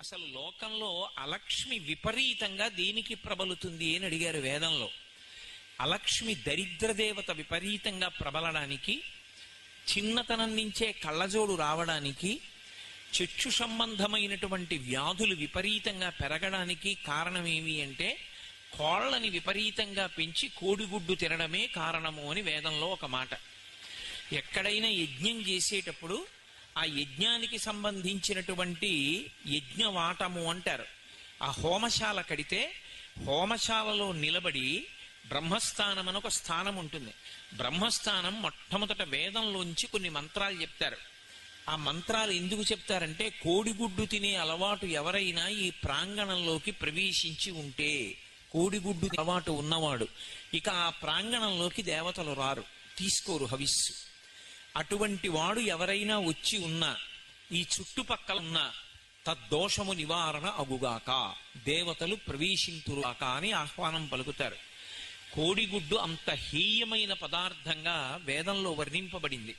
అసలు లోకంలో అలక్ష్మి విపరీతంగా దేనికి ప్రబలుతుంది అని అడిగారు వేదంలో. అలక్ష్మి దరిద్ర దేవత విపరీతంగా ప్రబలడానికి చిన్నతనం నుంచే కళ్ళజోడు రావడానికి చెచ్చు సంబంధమైనటువంటి వ్యాధులు విపరీతంగా పెరగడానికి కారణమేమి అంటే కోళ్ళని విపరీతంగా పెంచి కోడిగుడ్డు తినడమే కారణము అని వేదంలో ఒక మాట. ఎక్కడైనా యజ్ఞం చేసేటప్పుడు ఆ యజ్ఞానికి సంబంధించినటువంటి యజ్ఞవాటము అంటారు. ఆ హోమశాల కడితే హోమశాలలో నిలబడి బ్రహ్మస్థానం అని ఒక స్థానం ఉంటుంది. బ్రహ్మస్థానం మొట్టమొదట వేదంలోంచి కొన్ని మంత్రాలు చెప్తారు. ఆ మంత్రాలు ఎందుకు చెప్తారంటే కోడిగుడ్డు తినే అలవాటు ఎవరైనా ఈ ప్రాంగణంలోకి ప్రవేశించి ఉంటే కోడిగుడ్డు అలవాటు ఉన్నవాడు. ఇక ఆ ప్రాంగణంలోకి దేవతలు రారు. తీసుకోరు హవిస్సు. అటువంటి వాడు ఎవరైనా వచ్చి ఉన్నా ఈ చుట్టుపక్కల ఉన్న తద్దోషము నివారణ అగుగాక దేవతలు ప్రవేశింతురుగాక అని ఆహ్వానం పలుకుతారు. కోడిగుడ్డు అంత హేయమైన పదార్థంగా వేదంలో వర్ణింపబడింది.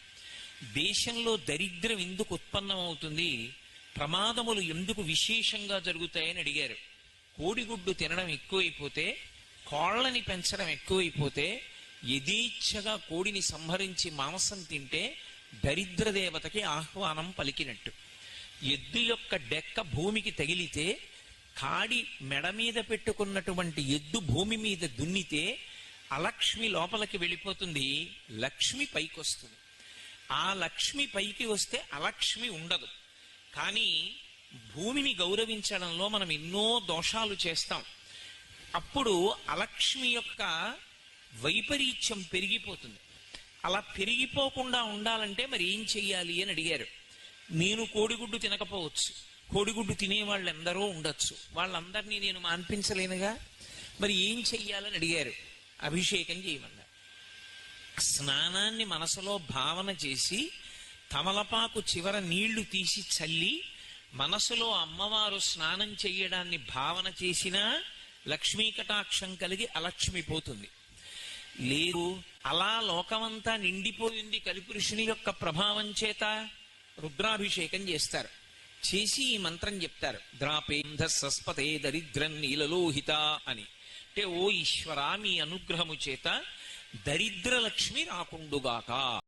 దేశంలో దరిద్రం ఎందుకు ఉత్పన్నమవుతుంది? ప్రమాదములు ఎందుకు విశేషంగా జరుగుతాయని అడిగారు. కోడిగుడ్డు తినడం ఎక్కువైపోతే కోళ్ళని పెంచడం ఎక్కువైపోతే యథేచ్ఛగా కోడిని సంహరించి మాంసం తింటే దరిద్ర దేవతకి ఆహ్వానం పలికినట్టు. ఎద్దు యొక్క డెక్క భూమికి తగిలితే కాడి మెడ మీద పెట్టుకున్నటువంటి ఎద్దు భూమి మీద దున్నితే అలక్ష్మి లోపలికి వెళ్ళిపోతుంది లక్ష్మి పైకి వస్తుంది ఆ లక్ష్మి పైకి వస్తే అలక్ష్మి ఉండదు. కానీ భూమిని గౌరవించడంలో మనం ఎన్నో దోషాలు చేస్తాం. అప్పుడు అలక్ష్మి యొక్క వైపరీత్యం పెరిగిపోతుంది. అలా పెరిగిపోకుండా ఉండాలంటే మరి ఏం చెయ్యాలి అని అడిగారు. నేను కోడిగుడ్డు తినకపోవచ్చు. కోడిగుడ్డు తినేవాళ్ళు ఎందరో ఉండొచ్చు. వాళ్ళందరినీ నేను మాన్పించలేనుగా? మరి ఏం చెయ్యాలని అడిగారు. అభిషేకం చేయమన్నారు. స్నానాన్ని మనసులో భావన చేసి తమలపాకు చివర నీళ్ళు తీసి చల్లి మనసులో అమ్మవారు స్నానం చేయడాన్ని భావన చేసినా లక్ష్మీ కటాక్షం కలిగి అలక్ష్మి పోతుంది. లేదు. అలా లోకమంతా నిండిపోయింది కలిపురుషుని యొక్క ప్రభావం చేత రుద్రాభిషేకం చేస్తారు. చేసి ఈ మంత్రం చెప్తారు. ద్రాపేంధ సస్పతే దరిద్రం నీలలోహిత అని. అంటే ఓ ఈశ్వరా మీ అనుగ్రహము చేత దరిద్రలక్ష్మి రాకుండుగాక.